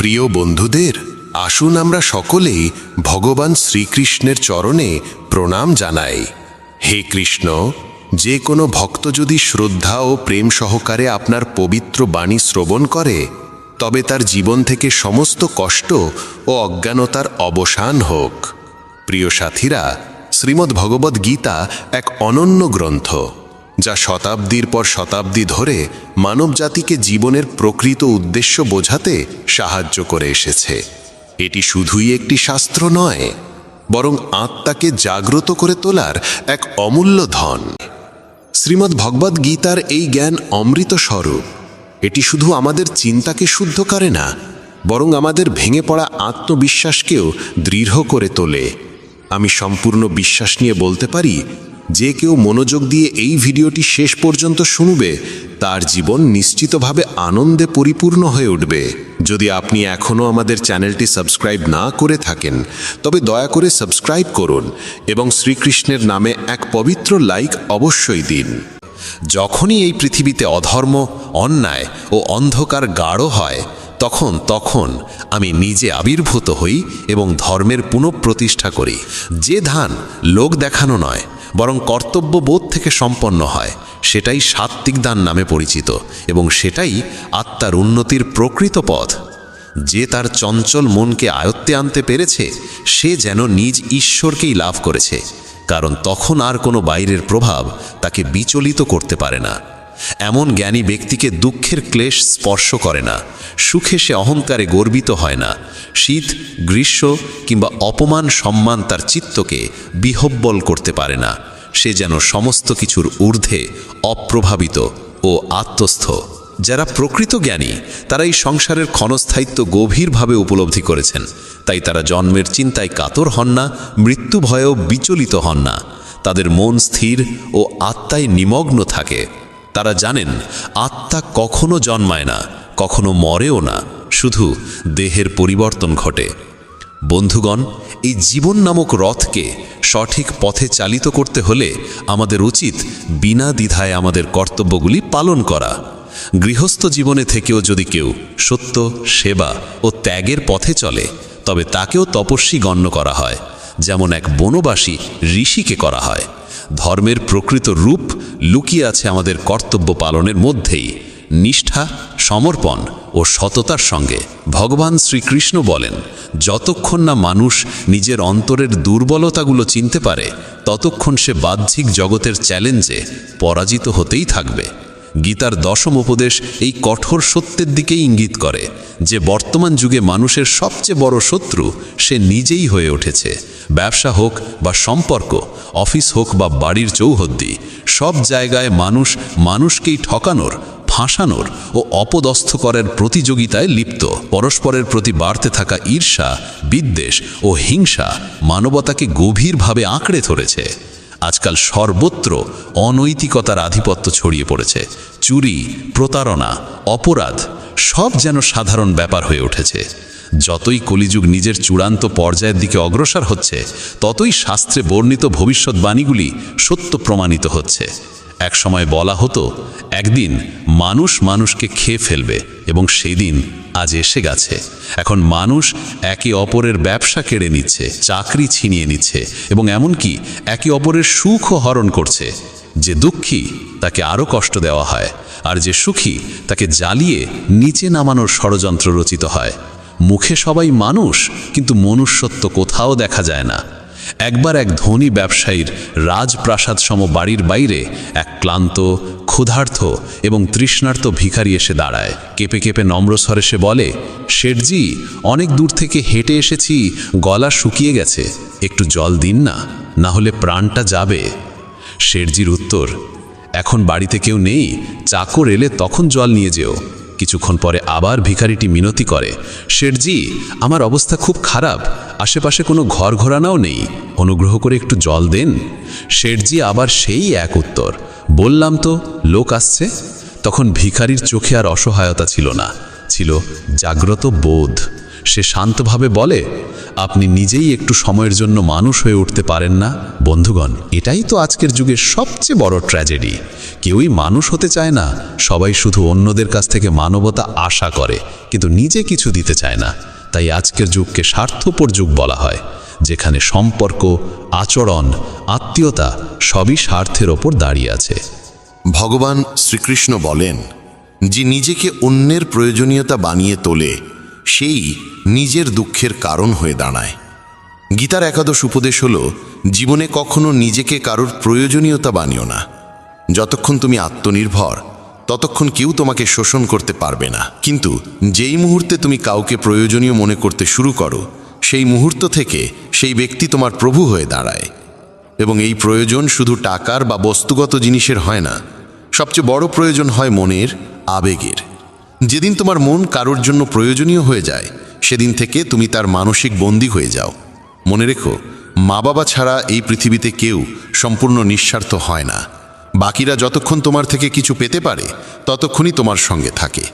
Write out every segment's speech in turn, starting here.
প্রিয় বন্ধুদের, আসুন আমরা সকলেই ভগবান শ্রীকৃষ্ণের চরণে প্রণাম জানাই। হে কৃষ্ণ, যে কোনো ভক্ত যদি শ্রদ্ধা ও প্রেম সহকারে আপনার পবিত্র বাণী শ্রবণ করে, তবে তার জীবন থেকে সমস্ত কষ্ট ও অজ্ঞানতার অবসান হোক। প্রিয় সাথীরা, শ্রীমদ্ ভগবদ্ গীতা এক অনন্য গ্রন্থ। যা শতাব্দীর পর শতাব্দী ধরে মানবজাতিকে জীবনের প্রকৃত উদ্দেশ্য বোঝাতে সাহায্য করে এসেছে। এটি শুধুই একটি শাস্ত্র নয়, বরং আত্মাকে জাগ্রত করে তোলার এক অমূল্য ধন। শ্রীমদ্ ভগবদ্ গীতার এই জ্ঞান অমৃত স্বরূপ। এটি শুধু আমাদের চিন্তাকে শুদ্ধ করে না, বরং আমাদের ভেঙে পড়া আত্মবিশ্বাসকেও দৃঢ় করে তোলে। আমি সম্পূর্ণ বিশ্বাস নিয়ে বলতে পারি যে কেউ মনোযোগ দিয়ে এই ভিডিওটি শেষ পর্যন্ত শুনবে, তার জীবন নিশ্চিতভাবে আনন্দে পরিপূর্ণ হয়ে উঠবে। যদি আপনি এখনও আমাদের চ্যানেলটি সাবস্ক্রাইব না করে থাকেন, তবে দয়া করে সাবস্ক্রাইব করুন এবং শ্রীকৃষ্ণের নামে এক পবিত্র লাইক অবশ্যই দিন। যখনই এই পৃথিবীতে অধর্ম, অন্যায় ও অন্ধকার গাঢ় হয়, তখন তখন আমি নিজে আবির্ভূত হই এবং ধর্মের পুনঃপ্রতিষ্ঠা করি। যে ধান লোক দেখানো নয় বরং কর্তব্যবোধ থেকে সম্পন্ন হয়। সেটাই সাত্ত্বিক দান নামে পরিচিত এবং সেটাই আত্মার উন্নতির প্রকৃত পথ। যে তার চঞ্চল মনকে আয়ত্তে আনতে পেরেছে, সে যেন নিজ ঈশ্বরকেই লাভ করেছে, কারণ তখন আর কোনো বাইরের প্রভাব তাকে বিচলিত করতে পারে না। এমন জ্ঞানী ব্যক্তিকে দুঃখের ক্লেশ স্পর্শ করে না। সুখে সে অহংকারে গর্বিত হয় না। শীত, গ্রীষ্ম কিংবা অপমান সম্মান তার চিত্তকে বিহব্বল করতে পারে না। সে যেন সমস্ত কিছুর ঊর্ধ্বে অপ্রভাবিত ও আত্মস্থ। যারা প্রকৃত জ্ঞানী, তারা এই সংসারের ক্ষণস্থায়িত্ব গভীরভাবে উপলব্ধি করেছেন। তাই তারা জন্মের চিন্তায় কাতর হন না, মৃত্যু ভয়েও বিচলিত হন না। তাদের মন স্থির ও আত্মায় নিমগ্ন থাকে। তারা জানেন, আত্মা কখনো জন্মায় না, কখনো মরেও না, শুধু দেহের পরিবর্তন ঘটে। বন্ধুগণ, এই জীবন নামক রথকে সঠিক পথে চালিত করতে হলে আমাদের উচিত বিনা দ্বিধায় আমাদের কর্তব্যগুলি পালন করা। গৃহস্থ জীবনে থেকেও যদি কেউ সত্য, সেবা ও ত্যাগের পথে চলে, তবে তাকেও তপস্বী গণ্য করা হয়, যেমন এক বনবাসী ঋষিকে করা হয়। ধর্মের প্রকৃত রূপ লুকিয়ে আছে আমাদের কর্তব্য পালনের মধ্যেই। নিষ্ঠা, সমর্পণ ও সততার সঙ্গে ভগবান শ্রীকৃষ্ণ বলেন, যতক্ষণ না মানুষ নিজের অন্তরের দুর্বলতাগুলো চিনতে পারে, ততক্ষণ সে বাহ্যিক জগতের চ্যালেঞ্জে পরাজিত হতেই থাকবে। গীতার দশম উপদেশ এই কঠোর সত্যের দিকেই ইঙ্গিত করে, যে বর্তমান যুগে মানুষের সবচেয়ে বড় শত্রু সে নিজেই হয়ে উঠেছে। ব্যবসা হোক বা সম্পর্ক, অফিস হোক বা বাড়ির চৌহদ্দি, সব জায়গায় মানুষ মানুষকেই ঠকানোর, ফাঁসানোর ও অপদস্থ করার প্রতিযোগিতায় লিপ্ত। পরস্পরের প্রতি বাড়তে থাকা ঈর্ষা, বিদ্বেষ ও হিংসা মানবতাকে গভীরভাবে আঁকড়ে ধরেছে। আজকাল সর্বত্র অনৈতিকতার আধিপত্য ছড়িয়ে পড়েছে। চুরি, প্রতারণা, অপরাধ, সব যেন সাধারণ ব্যাপার হয়ে উঠেছে। যতই কলিযুগ নিজের চূড়ান্ত পর্যায়ের দিকে অগ্রসর হচ্ছে, ততই শাস্ত্রে বর্ণিত ভবিষ্যৎবাণীগুলি সত্য প্রমাণিত হচ্ছে। এক সময় বলা হতো, একদিন মানুষ মানুষকে খেয়ে ফেলবে এবং সেই দিন আজ এসে গেছে। এখন মানুষ একে অপরের ব্যবসা কেড়ে নিচ্ছে, চাকরি ছিনিয়ে নিচ্ছে এবং এমনকি একে অপরের সুখও হরণ করছে। যে দুঃখী, তাকে আরও কষ্ট দেওয়া হয়, আর যে সুখী, তাকে জ্বালিয়ে নিচে নামানোর ষড়যন্ত্র রচিত হয়। মুখে সবাই মানুষ, কিন্তু মনুষ্যত্ব কোথাও দেখা যায় না। একবার এক ধনী ব্যবসায়ীর রাজপ্রাসাদ সম বাড়ির বাইরে এক ক্লান্ত, ক্ষুধার্থ এবং তৃষ্ণার্ত ভিখারি এসে দাঁড়ায়। কেঁপে কেঁপে নম্রস্বরে সে বলে, শেঠজি, অনেক দূর থেকে হেঁটে এসেছি, গলা শুকিয়ে গেছে। একটু জল দিন না না হলে প্রাণটা যাবে। শেঠজির উত্তর, এখন বাড়িতে কেউ নেই, চাকর এলে তখন জল নিয়ে যেও। কিছুক্ষণ পরে আবার ভিখারিটি মিনতি করে, শেঠজি, আমার অবস্থা খুব খারাপ। আশেপাশে কোনো ঘর ঘোরানাও নেই। অনুগ্রহ করে একটু জল দেন। শেঠজি আবার সেই এক উত্তর, বললাম তো, লোক আসছে? তখন ভিখারির চোখে আর অসহায়তা ছিল না, ছিল জাগ্রত বোধ। সে শান্তভাবে বলে, আপনি নিজেই একটু সময়ের জন্য মানুষ হয়ে উঠতে পারেন না, বন্ধুগণ। এটাই তো আজকের যুগের সবচেয়ে বড় ট্র্যাজেডি। কেউই মানুষ হতে চায় না, সবাই শুধু অন্যদের কাছ থেকে মানবতা আশা করে, কিন্তু নিজে কিছু দিতে চায় না। তাই আজকের যুগকে স্বার্থপর যুগ বলা হয়, যেখানে সম্পর্ক, আচরণ, আত্মীয়তা সবই স্বার্থের ওপর দাঁড়িয়ে আছে। ভগবান শ্রীকৃষ্ণ বলেন, যে নিজেকে অন্যের প্রয়োজনীয়তা বানিয়ে তোলে সেই নিজের দুঃখের কারণ হয়ে দাঁড়ায়। গীতার একাদশ উপদেশ হল, জীবনে কখনো নিজেকে কারোর প্রয়োজনীয়তা বানিও না। যতক্ষণ তুমি আত্মনির্ভর, ততক্ষণ কেউ তোমাকে শোষণ করতে পারবে না। কিন্তু যেই মুহূর্তে তুমি কাউকে প্রয়োজনীয় মনে করতে শুরু করো, সেই মুহূর্ত থেকে সেই ব্যক্তি তোমার প্রভু হয়ে দাঁড়ায়। এবং এই প্রয়োজন শুধু টাকার বা বস্তুগত জিনিসের হয় না, সবচেয়ে বড় প্রয়োজন হয় মনের আবেগের। যেদিন তোমার মন কারোর জন্য প্রয়োজনীয় হয়ে যায়, সেদিন থেকে তুমি তার মানসিক বন্দী হয়ে যাও। মনে রেখো মা বাবা ছাড়া এই পৃথিবীতে কেউ সম্পূর্ণ নিঃস্বার্থ হয় না। বাকিরা যতক্ষণ তোমার থেকে কিছু পেতে পারে, ততক্ষণই তোমার সঙ্গে থাকে।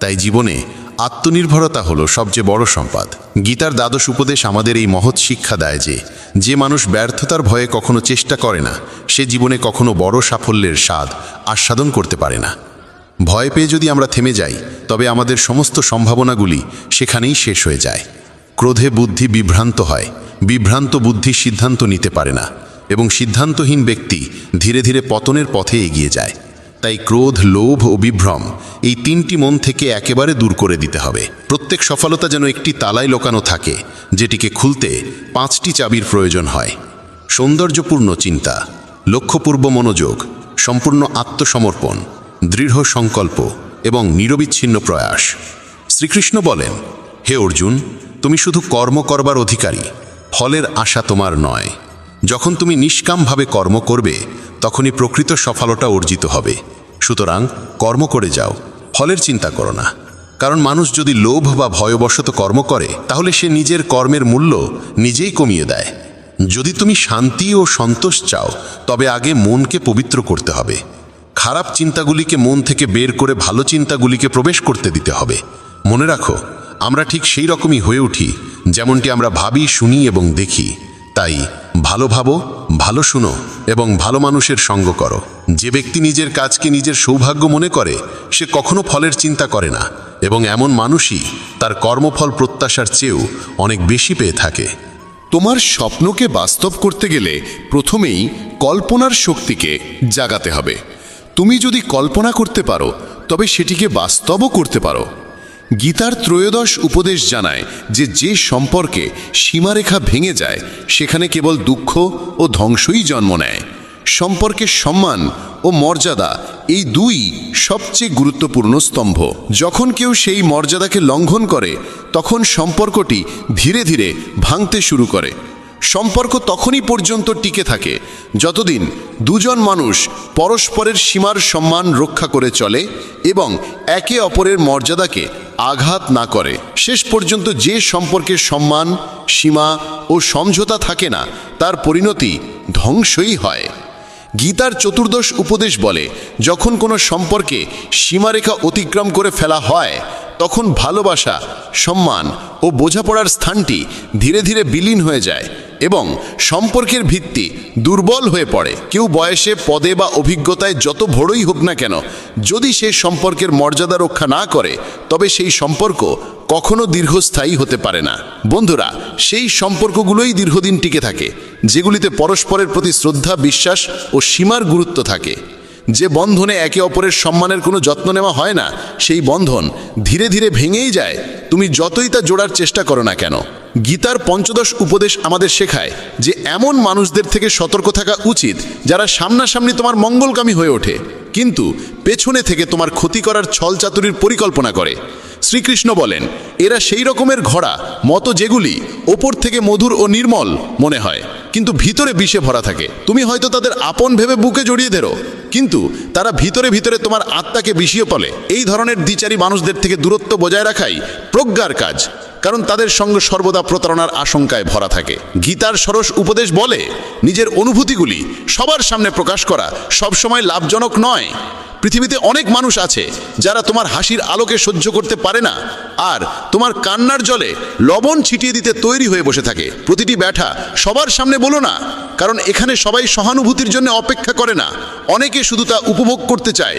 তাই জীবনে আত্মনির্ভরতা হলো সবচেয়ে বড় সম্পদ। গীতার দ্বাদশ উপদেশ আমাদের এই মহৎ শিক্ষা দেয় যে যে মানুষ ব্যর্থতার ভয়ে কখনো চেষ্টা করে না, সে জীবনে কখনো বড় সাফল্যের স্বাদ আস্বাদন করতে পারে না। ভয় পেয়ে যদি আমরা থেমে যাই, তবে আমাদের সমস্ত সম্ভাবনাগুলি সেখানেই শেষ হয়ে যায়। ক্রোধে বুদ্ধি বিভ্রান্ত হয়, বিভ্রান্ত বুদ্ধি সিদ্ধান্ত নিতে পারে না, এবং সিদ্ধান্তহীন ব্যক্তি ধীরে ধীরে পতনের পথে এগিয়ে যায়। তাই ক্রোধ, লোভ ও বিভ্রম এই তিনটি মন থেকে একেবারে দূর করে দিতে হবে। প্রত্যেক সফলতা যেন একটি তালায় লোকানো থাকে, যেটিকে খুলতে পাঁচটি চাবির প্রয়োজন হয়। সৌন্দর্যপূর্ণ চিন্তা, লক্ষ্যপূর্ব মনোযোগ, সম্পূর্ণ আত্মসমর্পণ দৃঢ় সংকল্প এবং নিরবিচ্ছিন্ন প্রয়াস। শ্রীকৃষ্ণ বলেন, হে অর্জুন, তুমি শুধু কর্ম করবার অধিকারী, ফলের আশা তোমার নয়। যখন তুমি নিষ্কামভাবে কর্ম করবে, তখনই প্রকৃত সফলতা অর্জিত হবে। সুতরাং কর্ম করে যাও, ফলের চিন্তা করো না। কারণ মানুষ যদি লোভ বা ভয়বশত কর্ম করে, তাহলে সে নিজের কর্মের মূল্য নিজেই কমিয়ে দেয়। যদি তুমি শান্তি ও সন্তোষ চাও, তবে আগে মনকে পবিত্র করতে হবে। খারাপ চিন্তাগুলিকে মন থেকে বের করে ভালো চিন্তাগুলিকে প্রবেশ করতে দিতে হবে। মনে রাখো, আমরা ঠিক সেই রকমই হয়ে উঠি, যেমনটি আমরা ভাবি, শুনি এবং দেখি। তাই, ভালো ভাবো, ভালো শুনো এবং ভালো মানুষের সঙ্গ করো। যে ব্যক্তি নিজের কাজকে নিজের সৌভাগ্য মনে করে, সে কখনো ফলের চিন্তা করে না এবং এমন মানুষই তার কর্মফল প্রত্যাশার চেয়েও অনেক বেশি পেয়ে থাকে। তোমার স্বপ্নকে বাস্তব করতে গেলে প্রথমেই কল্পনার শক্তিকে জাগাতে হবে। তুমি যদি কল্পনা করতে পারো, তবে সেটিকে বাস্তবও করতে পারো। গীতার ত্রয়োদশ উপদেশ জানায় যে যে সম্পর্কে সীমারেখা ভেঙে যায়, সেখানে কেবল দুঃখ ও ধ্বংসই জন্ম নেয়। সম্পর্কের সম্মান ও মর্যাদা এই দুই সবচেয়ে গুরুত্বপূর্ণ স্তম্ভ। যখন কেউ সেই মর্যাদাকে লঙ্ঘন করে, তখন সম্পর্কটি ধীরে ধীরে ভাঙতে শুরু করে। সম্পর্ক তখনই পর্যন্ত টিকে থাকে যতদিন দুজন মানুষ পরস্পরের সীমার সম্মান রক্ষা করে চলে এবং একে অপরের মর্যাদাকে আঘাত না করে। শেষ পর্যন্ত যে সম্পর্কের সম্মান, সীমা ও সমঝোতা থাকে না, তার পরিণতি ধ্বংসই হয়। গীতার চতুর্দশ উপদেশ বলে, যখন কোনো সম্পর্কে সীমারেখা অতিক্রম করে ফেলা হয়, তখন ভালোবাসা, সম্মান ও বোঝাপড়ার স্থানটি ধীরে ধীরে বিলীন হয়ে যায়। এবং সম্পর্কের ভিত্তি দুর্বল হয়ে পড়ে। কেউ বয়সে, পদে বা অভিজ্ঞতায় যত বড়ই হোক না কেন, যদি সে সম্পর্কের মর্যাদা রক্ষা না করে, তবে সেই সম্পর্ক কখনো দীর্ঘস্থায়ী হতে পারে না। বন্ধুরা, সেই সম্পর্কগুলোই দীর্ঘদিন টিকে থাকে, যেগুলিতে পরস্পরের প্রতি শ্রদ্ধা, বিশ্বাস ও সীমার গুরুত্ব থাকে। যে বন্ধনে একে অপরের সম্মানের কোনো যত্ন নেওয়া হয় না, সেই বন্ধন ধীরে ধীরে ভেঙেই যায়। তুমি যতই তা জোড়ার চেষ্টা করো না কেন। গীতার পঞ্চদশ উপদেশ আমাদের শেখায় যে এমন মানুষদের থেকে সতর্ক থাকা উচিত যারা সামনাসামনি তোমার মঙ্গলকামী হয়ে ওঠে, কিন্তু পেছনে থেকে তোমার ক্ষতি করার ছলচাতুরির পরিকল্পনা করে। শ্রীকৃষ্ণ বলেন, এরা সেই রকমের ঘোড়া, মতো যেগুলি ওপর থেকে মধুর ও নির্মল মনে হয়। কিন্তু ভিতরে বিষে ভরা থাকে। তুমি হয়তো তাদের আপন ভেবে বুকে জড়িয়ে ধরো, কিন্তু তারা ভিতরে ভিতরে তোমার আত্মাকে বিষিয়ে পলে। এই ধরনের দ্বিচারী মানুষদের থেকে দূরত্ব বজায় রাখাই প্রজ্ঞার কাজ, কারণ তাদের সঙ্গে সর্বদা প্রতারণার আশঙ্কায় ভরা থাকে। গীতার সরস উপদেশ বলে, নিজের অনুভূতিগুলি সবার সামনে প্রকাশ করা সবসময় লাভজনক নয়। পৃথিবীতে অনেক মানুষ আছে যারা তোমার হাসির আলোকে সহ্য করতে পারে না আর তোমার কান্নার জলে লবণ ছিটিয়ে দিতে তৈরি হয়ে বসে থাকে। প্রতিটি ব্যাঠা সবার সামনে বলো না, কারণ এখানে সবাই সহানুভূতির জন্য অপেক্ষা করে না। অনেকে শুধু তা উপভোগ করতে চায়।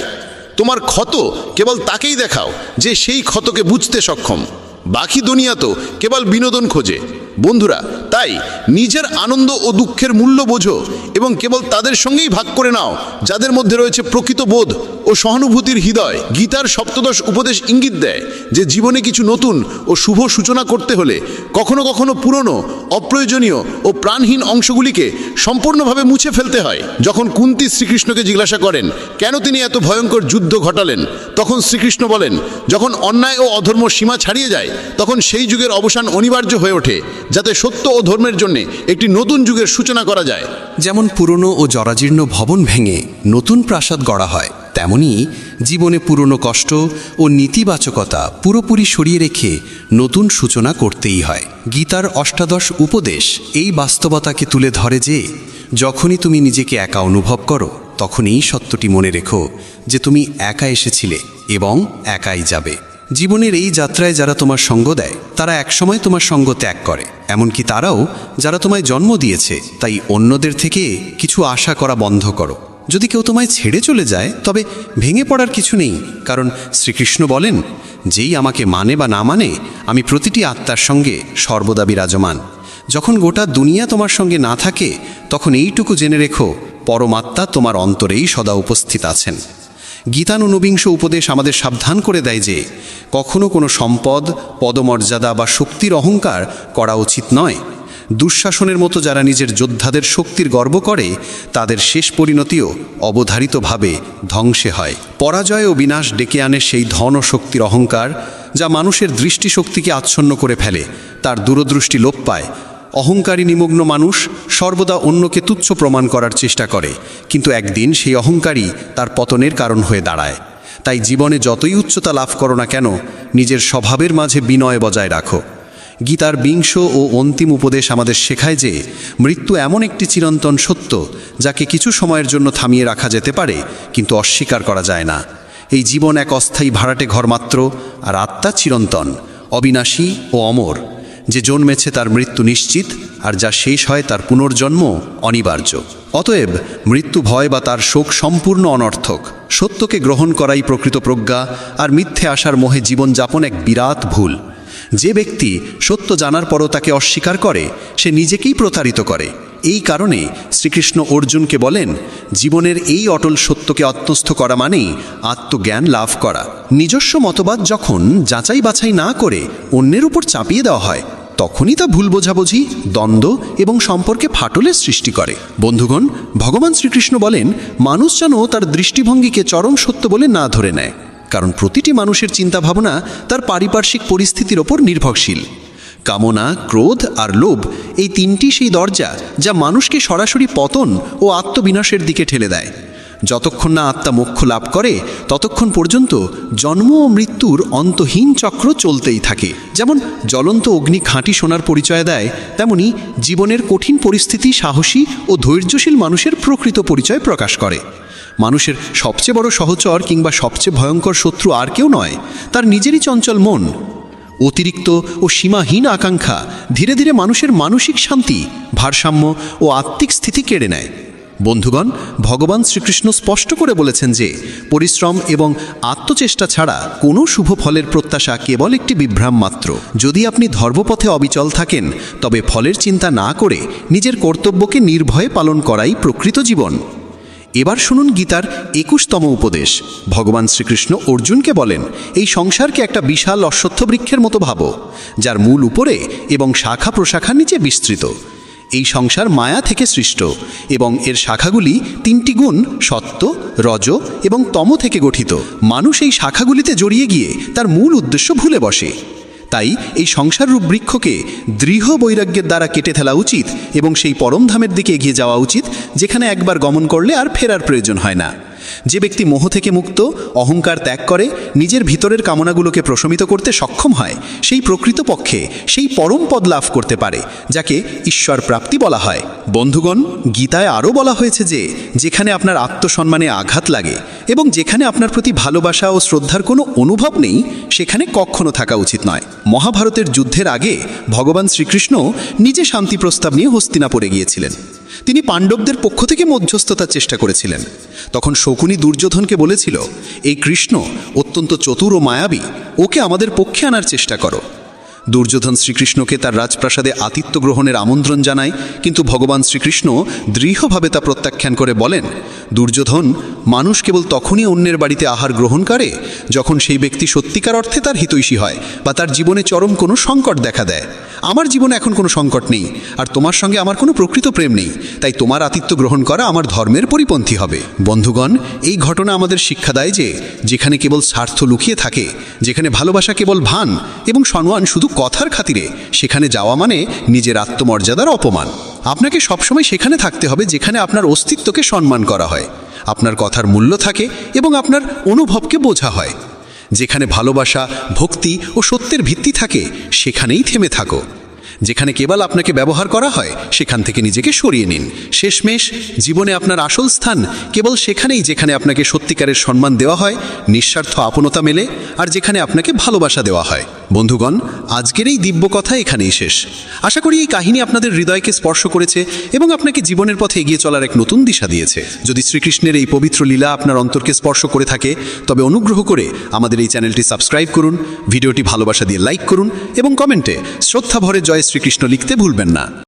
তোমার ক্ষত কেবল তাকেই দেখাও, যে সেই ক্ষতকে বুঝতে সক্ষম। বাকি দুনিয়া তো কেবল বিনোদন খোঁজে। বন্ধুরা, তাই নিজের আনন্দ ও দুঃখের মূল্য বোঝো এবং কেবল তাদের সঙ্গেই ভাগ করে নাও, যাদের মধ্যে রয়েছে প্রকৃত বোধ ও সহানুভূতির হৃদয়। গীতার সপ্তদশ উপদেশ ইঙ্গিত দেয় যে জীবনে কিছু নতুন ও শুভ সূচনা করতে হলে কখনো কখনো পুরনো, অপ্রয়োজনীয় ও প্রাণহীন অংশগুলিকে সম্পূর্ণভাবে মুছে ফেলতে হয়। যখন কুন্তি শ্রীকৃষ্ণকে জিজ্ঞাসা করেন, কেন তিনি এত ভয়ঙ্কর যুদ্ধ ঘটালেন? তখন শ্রীকৃষ্ণ বলেন, যখন অন্যায় ও অধর্ম সীমা ছাড়িয়ে যায়, তখন সেই যুগের অবসান অনিবার্য হয়ে ওঠে। যাতে সত্য ও ধর্মের জন্য একটি নতুন যুগের সূচনা করা যায়। যেমন পুরনো ও জরাজীর্ণ ভবন ভেঙে নতুন প্রাসাদ গড়া হয়, তেমনি জীবনে পুরনো কষ্ট ও নীতিবাচকতা পুরোপুরি সরিয়ে রেখে নতুন সূচনা করতেই হয়। গীতার অষ্টাদশ উপদেশ এই বাস্তবতাকে তুলে ধরে যে, যখনই তুমি নিজেকে একা অনুভব করো, তখনই সত্যটি মনে রেখো যে তুমি একা এসেছিলে এবং একাই যাবে। জীবনের এই যাত্রায় যারা তোমার সঙ্গ দেয়, তারা একসময় তোমার সঙ্গ ত্যাগ করে। এমনকি তারাও যারা তোমায় জন্ম দিয়েছে, তাই অন্যদের থেকে কিছু আশা করা বন্ধ করো। যদি কেউ তোমায় ছেড়ে চলে যায়, তবে ভেঙে পড়ার কিছু নেই, কারণ শ্রীকৃষ্ণ বলেন, যেই আমাকে মানে বা না মানে আমি প্রতিটি আত্মার সঙ্গে সর্বদা বিরাজমান। যখন গোটা দুনিয়া তোমার সঙ্গে না থাকে, তখন এইটুকু জেনে রেখো, পরমাত্মা তোমার অন্তরেই সদা উপস্থিত আছেন। গীতানুনবিংশ উপদেশ আমাদের সাবধান করে দেয় যে, কখনো কোনো সম্পদ, পদমর্যাদা বা শক্তির অহংকার করা উচিত নয়। দুঃশাসনের মতো যারা নিজের যোদ্ধাদের শক্তির গর্ব করে, তাদের শেষ পরিণতিও অবধারিতভাবে ধ্বংসে হয়। পরাজয় ও বিনাশ ডেকে আনে সেই ধন ও শক্তির অহংকার, যা মানুষের দৃষ্টিশক্তিকে আচ্ছন্ন করে ফেলে, তার দূরদৃষ্টি লোপ পায় অহংকারী নিমগ্ন মানুষ সর্বদা অন্যকে তুচ্ছ প্রমাণ করার চেষ্টা করে, কিন্তু একদিন সেই অহংকারী তার পতনের কারণ হয়ে দাঁড়ায়। তাই জীবনে যতই উচ্চতা লাভ করো না কেন, নিজের স্বভাবের মাঝে বিনয় বজায় রাখো। গীতার বিংশ ও অন্তিম উপদেশ আমাদের শেখায় যে, মৃত্যু এমন একটি চিরন্তন সত্য, যাকে কিছু সময়ের জন্য থামিয়ে রাখা যেতে পারে, কিন্তু অস্বীকার করা যায় না। এই জীবন এক অস্থায়ী ভাড়াটে ঘর মাত্র আর আত্মা চিরন্তন, অবিনাশী ও অমর। যে জন্মেছে তার মৃত্যু নিশ্চিত, আর যা শেষ হয় তার পুনর্জন্ম অনিবার্য। অতএব মৃত্যু ভয় বা তার শোক সম্পূর্ণ অনর্থক। সত্যকে গ্রহণ করাই প্রকৃত প্রজ্ঞা, আর মিথ্যে আসার মোহে জীবনযাপন এক বিরাট ভুল। যে ব্যক্তি সত্য জানার পরও তাকে অস্বীকার করে, সে নিজেকেই প্রতারিত করে। এই কারণে শ্রীকৃষ্ণ অর্জুনকে বলেন, জীবনের এই অটল সত্যকে আত্মস্থ করা মানেই আত্মজ্ঞান লাভ করা। নিজস্ব মতবাদ যখন যাচাই বাছাই না করে অন্যের উপর চাপিয়ে দেওয়া হয়, তখনই তা ভুল বোঝাবুঝি, দ্বন্দ্ব এবং সম্পর্কে ফাটলের সৃষ্টি করে। বন্ধুগণ, ভগবান শ্রীকৃষ্ণ বলেন, মানুষ যেন তার দৃষ্টিভঙ্গিকে চরম সত্য বলে না ধরে নেয়, কারণ প্রতিটি মানুষের চিন্তাভাবনা তার পারিপার্শ্বিক পরিস্থিতির ওপর নির্ভরশীল। কামনা, ক্রোধ আর লোভ এই তিনটি সেই দরজা যা মানুষকে সরাসরি পতন ও আত্মবিনাশের দিকে ঠেলে দেয়। যতক্ষণ না আত্মা মোক্ষ লাভ করে, ততক্ষণ পর্যন্ত জন্ম ও মৃত্যুর অন্তহীন চক্র চলতেই থাকে। যেমন জ্বলন্ত অগ্নি খাঁটি সোনার পরিচয় দেয়, তেমনি জীবনের কঠিন পরিস্থিতি সাহসী ও ধৈর্যশীল মানুষের প্রকৃত পরিচয় প্রকাশ করে। মানুষের সবচেয়ে বড় সহচর কিংবা সবচেয়ে ভয়ঙ্কর শত্রু আর কেউ নয়, তার নিজেরই চঞ্চল মন। অতিরিক্ত ও সীমাহীন আকাঙ্ক্ষা ধীরে ধীরে মানুষের মানসিক শান্তি, ভারসাম্য ও আত্মিক স্থিতি কেড়ে নেয়। বন্ধুগণ, ভগবান শ্রীকৃষ্ণ স্পষ্ট করে বলেছেন যে, পরিশ্রম এবং আত্মচেষ্টা ছাড়া কোনো শুভ ফলের প্রত্যাশা কেবল একটি বিভ্রাম মাত্র। যদি আপনি ধর্মপথে অবিচল থাকেন, তবে ফলের চিন্তা না করে নিজের কর্তব্যকে নির্ভয়ে পালন করাই প্রকৃত জীবন। এবার শুনুন গীতার একুশতম উপদেশ। ভগবান শ্রীকৃষ্ণ অর্জুনকে বলেন, এই সংসারকে একটা বিশাল অশ্বত্থ বৃক্ষের মতো ভাবো, যার মূল উপরে এবং শাখা প্রশাখার নিচে বিস্তৃত। এই সংসার মায়া থেকে সৃষ্ট এবং এর শাখাগুলি তিনটি গুণ সত্য রজ এবং তম থেকে গঠিত। মানুষ এই শাখাগুলিতে জড়িয়ে গিয়ে তার মূল উদ্দেশ্য ভুলে বসে। তাই এই সংসাররূপ বৃক্ষকে দৃঢ় বৈরাগ্যের দ্বারা কেটে ফেলা উচিত এবং সেই পরমধামের দিকে এগিয়ে যাওয়া উচিত, যেখানে একবার গমন করলে আর ফেরার প্রয়োজন হয় না। যে ব্যক্তি মোহ থেকে মুক্ত, অহংকার ত্যাগ করে, নিজের ভিতরের কামনাগুলোকে প্রশমিত করতে সক্ষম হয়, সেই প্রকৃতপক্ষে সেই পরম পদ লাভ করতে পারে, যাকে ঈশ্বর প্রাপ্তি বলা হয়। বন্ধুগণ, গীতায় আরও বলা হয়েছে যে, যেখানে আপনার আত্মসম্মানে আঘাত লাগে এবং যেখানে আপনার প্রতি ভালোবাসা ও শ্রদ্ধার কোনো অনুভব নেই, সেখানে কখনো থাকা উচিত নয়। মহাভারতের যুদ্ধের আগে ভগবান শ্রীকৃষ্ণ নিজে শান্তি প্রস্তাব নিয়ে হস্তিনাপুরে গিয়েছিলেন। তিনি পাণ্ডবদের পক্ষ থেকে মধ্যস্থতার চেষ্টা করেছিলেন। তখন শকুনি দুর্যোধনকে বলেছিল, এই কৃষ্ণ অত্যন্ত চতুর ও মায়াবী, ওকে আমাদের পক্ষে আনার চেষ্টা করো। দুর্যোধন শ্রীকৃষ্ণকে তার রাজপ্রাসাদে আতিথ্য গ্রহণের আমন্ত্রণ জানায়, কিন্তু ভগবান শ্রীকৃষ্ণ দৃঢ়ভাবে তা প্রত্যাখ্যান করে বলেন, দুর্যোধন, মানুষ কেবল তখনই অন্যের বাড়িতে আহার গ্রহণ করে যখন সেই ব্যক্তি সত্যিকার অর্থে তার হিতৈষী হয় বা তার জীবনে চরম কোনো সংকট দেখা দেয়। আমার জীবনে এখন কোনো সংকট নেই, আর তোমার সঙ্গে আমার কোনো প্রকৃত প্রেম নেই, তাই তোমার আতিথ্য গ্রহণ করা আমার ধর্মের পরিপন্থী হবে। বন্ধুগণ, এই ঘটনা আমাদের শিক্ষা দেয় যে, যেখানে কেবল স্বার্থ লুকিয়ে থাকে, যেখানে ভালোবাসা কেবল ভান এবং সম্মান শুধু কথার খাতিরে সেখানে যাওয়া মানে নিজের আত্মমর্যাদার অপমান। আপনাকে সবসময় সেখানে থাকতে হবে যেখানে আপনার অস্তিত্বকে সম্মান করা হয়, আপনার কথার মূল্য থাকে এবং আপনার অনুভবকে বোঝা হয়। যেখানে ভালোবাসা, ভক্তি ও সত্যের ভিত্তি থাকে, সেখানেই থেমে থাকো। যেখানে কেবল আপনাকে ব্যবহার করা হয়, সেখান থেকে নিজেকে সরিয়ে নিন। শেষমেশ, জীবনে আপনার আসল স্থান কেবল সেখানেই যেখানে আপনাকে সত্যিকারের সম্মান দেওয়া হয়, নিঃস্বার্থ আপনতা মেলে, আর যেখানে আপনাকে ভালোবাসা দেওয়া হয়। বন্ধুগণ, আজকের এই দিব্য কথা এখানেই শেষ। আশা করি এই কাহিনী আপনাদের হৃদয়কে স্পর্শ করেছে এবং আপনাকে জীবনের পথে এগিয়ে চলার এক নতুন দিশা দিয়েছে। যদি শ্রীকৃষ্ণের এই পবিত্র লীলা আপনার অন্তরকে স্পর্শ করে থাকে, তবে অনুগ্রহ করে আমাদের এই চ্যানেলটি সাবস্ক্রাইব করুন, ভিডিওটি ভালোবাসা দিয়ে লাইক করুন এবং কমেন্টে শ্রদ্ধা ভরে জয় শ্রীকৃষ্ণ লিখতে ভুলবেন না।